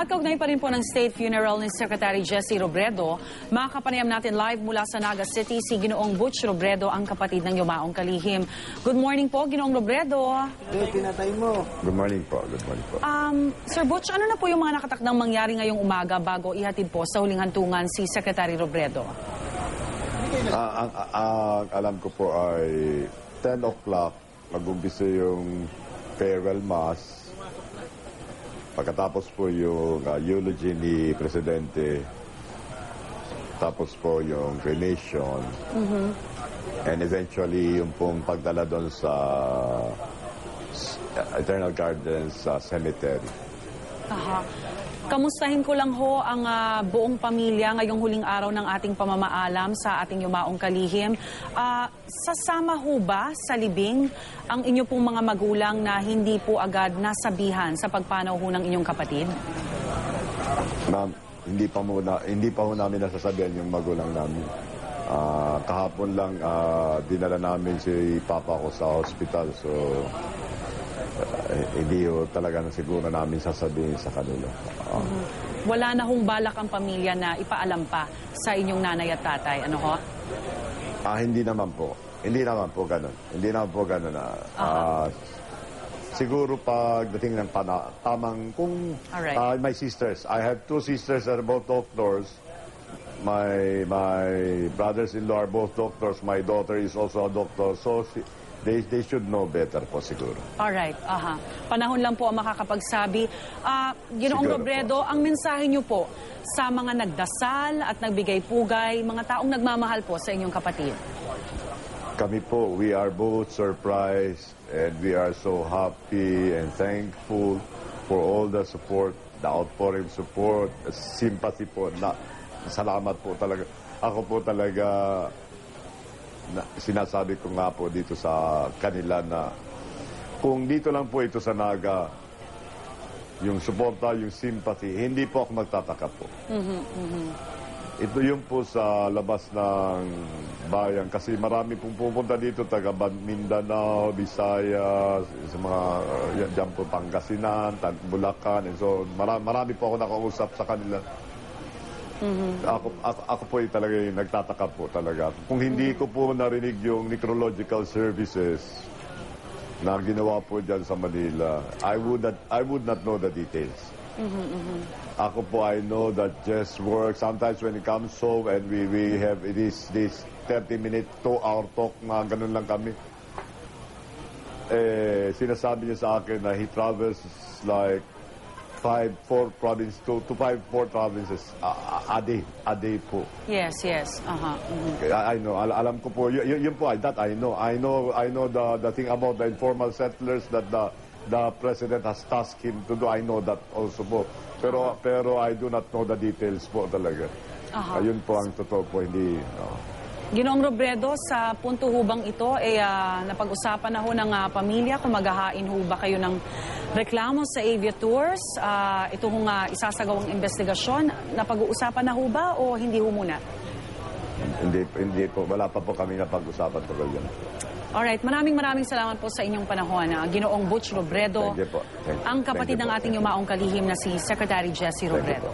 At kaugnay pa rin po ng state funeral ni Secretary Jesse Robredo, makakapanayam natin live mula sa Naga City si Ginoong Butch Robredo, ang kapatid ng Yumaong Kalihim. Good morning po, Ginoong Robredo. Eh, pinatay mo. Good morning po. Good morning po. Um, Sir Butch, ano na po yung mga nakatakdang mangyari ngayong umaga bago ihatid po sa huling hantungan si Secretary Robredo? Ah, ang, ang- alam ko po ay 10 o'clock mag-umpisa yung farewell mass. Pagkatapos po yung ah, eulogy ni Presidente. Tapos po yung cremation. And eventually yung pong pagdala doon sa s- Eternal Gardens sa cemetery. Aha. Kamustahin ko lang ho ang ah, buong pamilya ngayong huling araw ng ating pamamaalam sa ating yumaong kalihim. Ah, sasama ho ba sa libing ang inyo pong mga magulang na hindi po agad nasabihan sa pagpanaw ho ng inyong kapatid? Ma'am, hindi pa muna, hindi pa ho namin nasasabihan yung magulang namin. Ah, kahapon lang ah, dinala namin si papa ko sa hospital so eh, hindi ho talaga na siguro namin sasabihin sa kanila. Ah, Wala na hong balak ang pamilya na ipaalam pa sa inyong nanay at tatay. Ano ho? ah, hindi naman po. Hindi naman po ganun. Hindi naman po ganun na ah, siguro pagdating ng pana, tamang kung Alright. ah, my sisters, I have two sisters that are both doctors. My my brothers-in-law are both doctors. My daughter is also a doctor. So si- they they should know better po siguro. Alright, aha. Panahon lang po ang makakapagsabi. Ah, Ginoong Siguro Robredo, ang mensahe niyo po sa mga nagdasal at nagbigay pugay, mga taong nagmamahal po sa inyong kapatid. Kami po, we are both surprised and we are so happy and thankful for all the support, the outpouring support, sympathy po. Na, salamat po talaga. Ako po talaga, na, sinasabi ko nga po dito sa kanila na kung dito lang po ito sa Naga, yung suporta, yung sympathy, hindi po ako magtataka po. Ito yung po sa labas ng bayan kasi marami pong pupunta dito taga Mindanao, Visayas, sa mga uh, yan, dyan po Pangasinan, Bulacan, and so marami, marami po ako nakausap sa kanila. Ako, ako, ako po talaga yung nagtataka po talaga. Kung hindi ko po narinig yung necrological services na ginawa po dyan sa Manila, I would not, I would not know the details. Ako po, I know that just work. Sometimes when it comes home and we, we have this, this 30-minute, 2-hour talk na ganun lang kami. Eh, sinasabi niya sa akin na he travels like five, four provinces, to, to five, four provinces a, a, day, a day po. Yes, yes. Aha. mhm. I, I know, al- alam ko po, y- y- yun po, that I know. I know, I know the, the thing about the informal settlers that the, the president has tasked him to do. I know that also po. Pero, pero I do not know the details po talaga. Aha. Ayun po ang totoo po, hindi, no. Ginoong Robredo, sa punto hubang ito, eh, ah, napag-usapan na ho ng ah, pamilya kung maghahain ho ba kayo ng reklamo sa Avia Tours. Ah, ito hong ah, isasagawang investigasyon. Napag-uusapan na ho ba o hindi ho muna? Hindi, hindi po, wala pa po kami napag-usapan tungkol yan. Alright, maraming maraming salamat po sa inyong panahon. ah, Ginoong Butch Robredo, Thank you po. Thank you. ang kapatid Thank you ng ating yumaong kalihim na si Secretary Jesse Robredo.